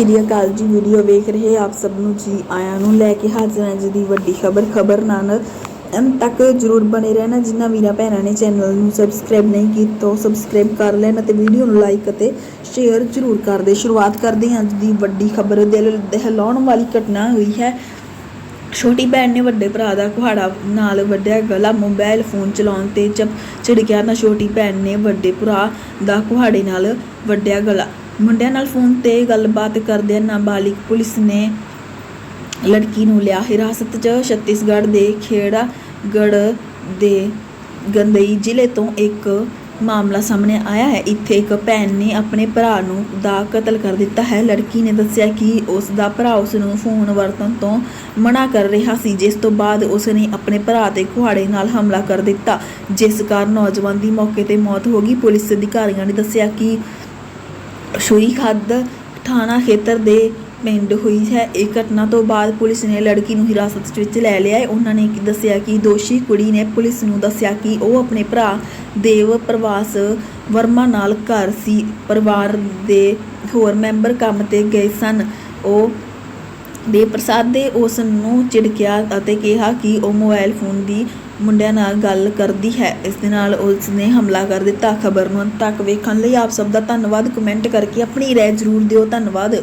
ਸ਼੍ਰੀ ਅਕਾਲ ਜੀ ਵੀਡੀਓ ਵੇਖ ਰਹੇ ਆਪ ਸਭ ਨੂੰ ਜੀ ਆਇਆਂ ਨੂੰ ਲੈ ਕੇ ਹਾਜ਼ਰ ਹਾਂ ਜੀ ਦੀ ਵੱਡੀ ਖਬਰ ਖਬਰ ਨਾਲ ਅੰਤ ਤੱਕ ਜਰੂਰ ਬਣੇ ਰਹਿਣਾ, ਜਿਨ੍ਹਾਂ ਵੀਰਾਂ ਭੈਣਾਂ ਨੇ ਚੈਨਲ ਨੂੰ ਸਬਸਕ੍ਰਾਈਬ ਨਹੀਂ ਕੀਤਾ, ਉਹ ਸਬਸਕ੍ਰਾਈਬ ਕਰ ਲੈਣ ਅਤੇ ਵੀਡੀਓ ਨੂੰ ਲਾਈਕ ਅਤੇ ਸ਼ੇਅਰ ਜਰੂਰ ਕਰ ਦੇ। ਸ਼ੁਰੂਆਤ ਕਰਦੇ ਹਾਂ ਅੱਜ ਦੀ ਵੱਡੀ ਖਬਰ। ਦਿਲ ਦਹਿਲਾਉਣ ਵਾਲੀ ਘਟਨਾ ਹੋਈ ਹੈ। ਛੋਟੀ ਭੈਣ ਨੇ ਵੱਡੇ ਭਰਾ ਦਾ ਕੁਹਾੜਾ ਨਾਲ ਵੱਡਿਆ ਗਲਾ, ਮੋਬਾਈਲ ਫੋਨ ਚਲਾਉਣ ਤੇ ਚਪ ਨਾ ਛੋਟੀ ਭੈਣ ਨੇ ਵੱਡੇ ਭਰਾ ਦਾ ਕੁਹਾੜੇ ਨਾਲ ਵੱਢਿਆ ਗਲਾ। ਮੁੰਡਿਆਂ ਨਾਲ ਫੋਨ ਤੇ ਗੱਲਬਾਤ ਕਰਦਿਆਂ ਨਾਬਾਲਿਗ ਪੁਲਿਸ ਨੇ ਲੜਕੀ ਨੂੰ ਲਿਆ ਹਿਰਾਸਤ 'ਚ। ਛੱਤੀਸਗੜ੍ਹ ਦੇ ਖੇੜਾ ਗੜ ਦੇ ਗੰਦਈ ਜ਼ਿਲ੍ਹੇ ਤੋਂ ਇੱਕ ਮਾਮਲਾ ਸਾਹਮਣੇ ਆਇਆ ਹੈ। ਇੱਥੇ ਇੱਕ ਭੈਣ ਨੇ ਆਪਣੇ ਭਰਾ ਨੂੰ ਦਾ ਕਤਲ ਕਰ ਦਿੱਤਾ ਹੈ। ਲੜਕੀ ਨੇ ਦੱਸਿਆ ਕਿ ਉਸ ਦਾ ਭਰਾ ਉਸ ਨੂੰ ਫੋਨ ਵਰਤਣ ਤੋਂ ਮਨਾ ਕਰ ਰਿਹਾ ਸੀ, ਜਿਸ ਤੋਂ ਬਾਅਦ ਉਸ ਨੇ ਆਪਣੇ ਭਰਾ ਤੇ ਕੁਹਾੜੇ ਨਾਲ ਹਮਲਾ ਕਰ ਦਿੱਤਾ। ਜਿਸ ਕਾਰਨ ਨੌਜਵਾਨ ਦੀ ਮੌਕੇ ਤੇ ਮੌਤ ਹੋ ਗਈ। ਪੁਲਿਸ ਅਧਿਕਾਰੀਆਂ ਨੇ ਦੱਸਿਆ ਕਿ ਸੂਈ ਖੱਦ ਥਾਣਾ ਖੇਤਰ ਦੇ ਪਿੰਡ ਹੋਈ ਹੈ। ਇਹ ਘਟਨਾ ਤੋਂ ਬਾਅਦ ਪੁਲਿਸ ਨੇ ਲੜਕੀ ਨੂੰ ਹਿਰਾਸਤ ਵਿੱਚ ਲੈ ਲਿਆ। ਹੈ ਉਹਨਾਂ ਨੇ ਦੱਸਿਆ ਕਿ ਦੋਸ਼ੀ ਕੁੜੀ ਨੇ ਪੁਲਿਸ ਨੂੰ ਦੱਸਿਆ ਕਿ ਉਹ ਆਪਣੇ ਭਰਾ ਦੇਵ ਪ੍ਰਵਾਸ ਵਰਮਾ ਨਾਲ ਘਰ ਸੀ। ਪਰਿਵਾਰ ਦੇ ਹੋਰ ਮੈਂਬਰ ਕੰਮ ਤੇ ਗਏ ਸਨ। ਉਹ ਦੇ ਪ੍ਰਸਾਦ ਦੇ ਉਸ ਨੂੰ ਝਿੜਕਿਆ ਅਤੇ ਕਿਹਾ ਕਿ ਉਹ ਮੋਬਾਈਲ ਫੋਨ ਦੀ ਮੁੰਡਿਆਂ ਨਾਲ ਗੱਲ ਕਰਦੀ ਹੈ। ਇਸ ਦੇ ਨਾਲ ਉਸ ਨੇ ਹਮਲਾ ਕਰ ਦਿੱਤਾ। ਖਬਰ ਨੂੰ ਅੰਤ ਤੱਕ ਵੇਖਣ ਲਈ ਆਪ ਸਭ ਦਾ ਧੰਨਵਾਦ। ਕਮੈਂਟ ਕਰਕੇ ਆਪਣੀ ਰਾਏ ਜ਼ਰੂਰ ਦਿਓ। ਧੰਨਵਾਦ।